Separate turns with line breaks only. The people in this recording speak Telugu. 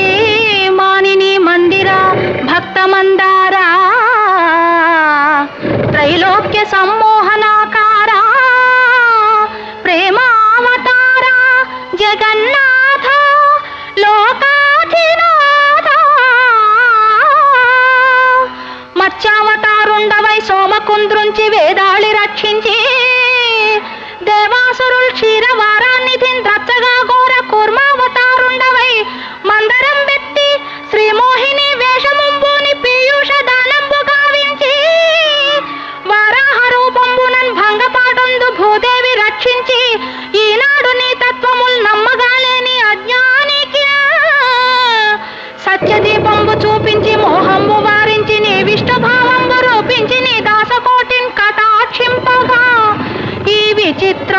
శ్రీమానిని మందిర భక్త మందారా త్రైలోక్య సమ్మోహనాకారా ప్రేమావతారా జగన్నాథ లోకాధినాథ. మత్స్యావతారుండవై సోమకుంద్రుంచి వేదాళి రక్షించి దేవాసురుల్ క్షీర సత్యదీపంబు చూపించి మోహంబు వారించి నీ విష్ణుభావంబు రూపించి నీ దాసకోటిన్ కటాక్షింపగా. ఈ విచిత్ర